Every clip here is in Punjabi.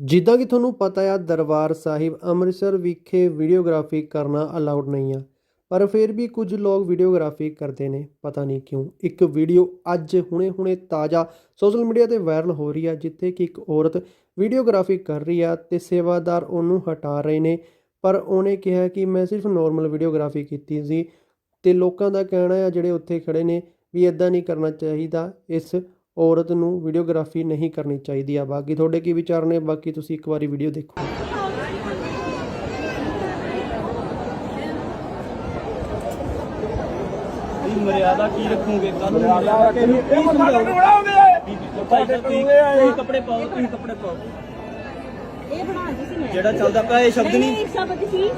ਜਿੱਦਾਂ ਕਿ ਤੁਹਾਨੂੰ ਪਤਾ ਆ, ਦਰਬਾਰ ਸਾਹਿਬ ਅੰਮ੍ਰਿਤਸਰ ਵਿਖੇ ਵੀਡੀਓਗ੍ਰਾਫੀ ਕਰਨਾ ਅਲਾਉਡ ਨਹੀਂ ਆ। ਪਰ ਫਿਰ ਵੀ ਕੁਝ ਲੋਕ ਵੀਡੀਓਗ੍ਰਾਫੀ ਕਰਦੇ ਨੇ, ਪਤਾ ਨਹੀਂ ਕਿਉਂ। ਇੱਕ ਵੀਡੀਓ ਅੱਜ ਹੁਣੇ-ਹੁਣੇ ਤਾਜ਼ਾ ਸੋਸ਼ਲ ਮੀਡੀਆ ਤੇ ਵਾਇਰਲ ਹੋ ਰਹੀ ਆ, ਜਿੱਥੇ ਕਿ ਇੱਕ ਔਰਤ ਵੀਡੀਓਗ੍ਰਾਫੀ ਕਰ ਰਹੀ ਆ ਤੇ ਸੇਵਾਦਾਰ ਉਹਨੂੰ ਹਟਾ ਰਹੇ ਨੇ। ਪਰ ਉਹਨੇ ਕਿਹਾ ਕਿ ਮੈਂ ਸਿਰਫ ਨਾਰਮਲ ਵੀਡੀਓਗ੍ਰਾਫੀ ਕੀਤੀ ਸੀ ਤੇ ਲੋਕਾਂ ਦਾ ਕਹਿਣਾ ਆ ਜਿਹੜੇ ਉੱਥੇ ਖੜੇ ਨੇ ਵੀ ਇਦਾਂ ਨਹੀਂ ਕਰਨਾ ਚਾਹੀਦਾ, ਇਸ ਔਰਤ ਨੂੰ ਵੀਡੀਓਗ੍ਰਾਫੀ ਨਹੀਂ ਕਰਨੀ ਚਾਹੀਦੀ ਆ। ਬਾਕੀ ਤੁਹਾਡੇ ਕੀ ਵਿਚਾਰ ਨੇ? ਬਾਕੀ ਤੁਸੀਂ ਇੱਕ ਵਾਰੀ ਵੀਡੀਓ ਦੇਖੋ। ਮਰਿਆਦਾ ਕੀ ਰੱਖੋਗੇ? ਕੱਲ ਨੂੰ ਮਰਿਆਦਾ ਕੀ ਬਣਾਓਗੇ? ਭਾਈ ਸਾਹਿਬ ਤੁਸੀਂ ਤੁਸੀਂ ਕੱਪੜੇ ਪਾਓ। ਤੁਸੀਂ ਕੱਪੜੇ ਪਾਓ। ਇਹ ਬਣਾ ਜੀ ਸੀ ਮੈਂ। ਜਿਹੜਾ ਚੱਲਦਾ ਪਿਆ ਇਹ ਸ਼ਬਦ ਨਹੀਂ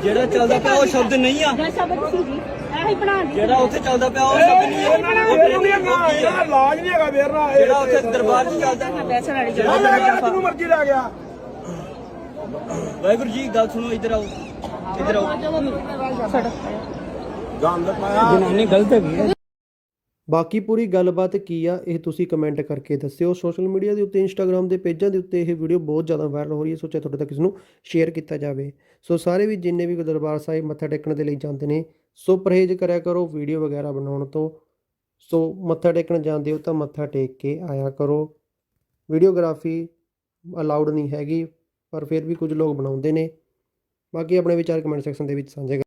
ਜਿਹੜਾ ਚੱਲਦਾ ਪਿਆ ਉਹ ਸ਼ਬਦ ਨਹੀਂ ਆ। ਜਿਹੜਾ ਸ਼ਬਦ ਸੀ ਜੀ। ਇਹ ਹੀ ਬਣਾ ਜੀ ਜਿਹੜਾ ਉੱਥੇ ਚੱਲਦਾ ਪਿਆ ਉਹ ਸ਼ਬਦ ਨਹੀਂ ਇਹਨਾਂ ਨੇ ਇਹਨੂੰ ਨਹੀਂ ਕਰਨਾ ਇਹਦਾ ਇਲਾਜ ਨਹੀਂ ਹੈਗਾ ਫੇਰ ਨਾ ਜਿਹੜਾ ਉੱਥੇ ਦਰਬਾਰ 'ਚ ਚੱਲਦਾ ਬੈਸਣ ਵਾਲੀ ਜਿਹੜਾ ਮੇਰਾ ਤੈਨੂੰ ਮਰਜ਼ੀ ਲੈ ਗਿਆ। ਵਾਹਿਗੁਰੂ ਜੀ ਗੱਲ ਸੁਣੋ ਇੱਧਰ ਆਓ। ਇੱਧਰ ਆਓ। ਗੰਦ ਪਾਇਆ। ਜਨਾਨੀ ਗਲਤ ਹੈਗੀ ਹੈ। ਬਾਕੀ ਪੂਰੀ ਗੱਲਬਾਤ ਕੀ ਆ, ਇਹ ਤੁਸੀਂ ਕਮੈਂਟ ਕਰਕੇ ਦੱਸਿਓ। ਸੋਸ਼ਲ ਮੀਡੀਆ ਦੇ ਉੱਤੇ ਇੰਸਟਾਗ੍ਰam ਦੇ ਪੇਜਾਂ ਦੇ ਉੱਤੇ ਇਹ ਵੀਡੀਓ ਬਹੁਤ ਜ਼ਿਆਦਾ ਵਾਇਰਲ ਹੋ ਰਹੀ ਹੈ। ਸੋਚਿਆ ਤੁਹਾਡੇ ਤੱਕ ਇਸ ਨੂੰ ਸ਼ੇਅਰ ਕੀਤਾ ਜਾਵੇ। ਸੋ ਸਾਰੇ ਵੀ ਜਿੰਨੇ ਵੀ ਦਰਬਾਰ ਸਾਹਿਬ ਮੱਥਾ ਟੇਕਣ ਦੇ ਲਈ ਜਾਂਦੇ ਨੇ, ਸੋ ਪਰਹੇਜ਼ ਕਰਿਆ ਕਰੋ ਵੀਡੀਓ ਵਗੈਰਾ ਬਣਾਉਣ ਤੋਂ। ਸੋ ਮੱਥਾ ਟੇਕਣ ਜਾਂਦੇ ਹੋ ਤਾਂ ਮੱਥਾ ਟੇਕ ਕੇ ਆਇਆ ਕਰੋ। ਵੀਡੀਓਗ੍ਰਾਫੀ ਅਲਾਉਡ ਨਹੀਂ ਹੈਗੀ, ਪਰ ਫਿਰ ਵੀ ਕੁਝ ਲੋਕ ਬਣਾਉਂਦੇ ਨੇ। ਬਾਕੀ ਆਪਣੇ ਵਿਚਾਰ ਕਮੈਂਟ ਸੈਕਸ਼ਨ ਦੇ ਵਿੱਚ ਸਾਂਝੇ